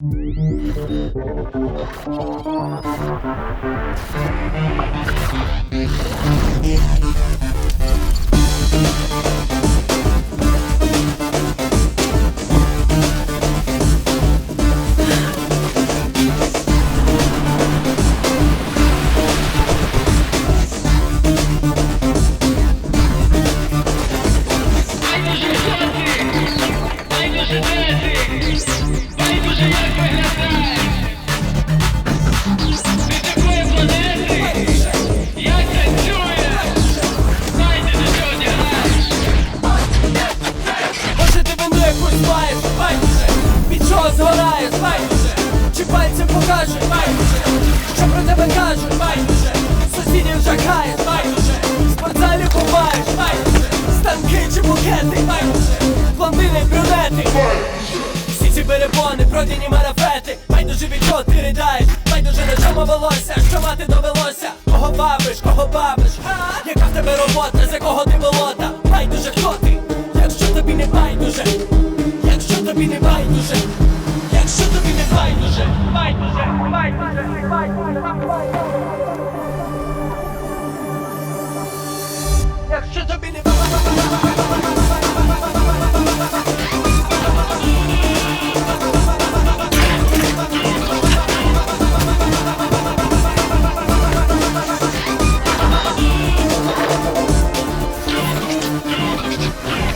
Байдуже згораєш, байдуже. Чи пальцем покажеш, байдуже. Що про тебе кажуть, байдуже. Сусідів жахаєш, байдуже. Спортзалі буваєш, байдуже. Станки чи букети, перепони, пройдені марафети, Байдуже від кого ти ридаєш, байдуже на чому велося, що мати довелося, кого бабиш, кого бабиш, яка в тебе робота, за кого ти болота, байдуже хто ти, якщо тобі не байдуже, якщо тобі не байдуже, якщо тобі не байдуже, байдуже, байдуже, байдуже, байдуже. Yeah.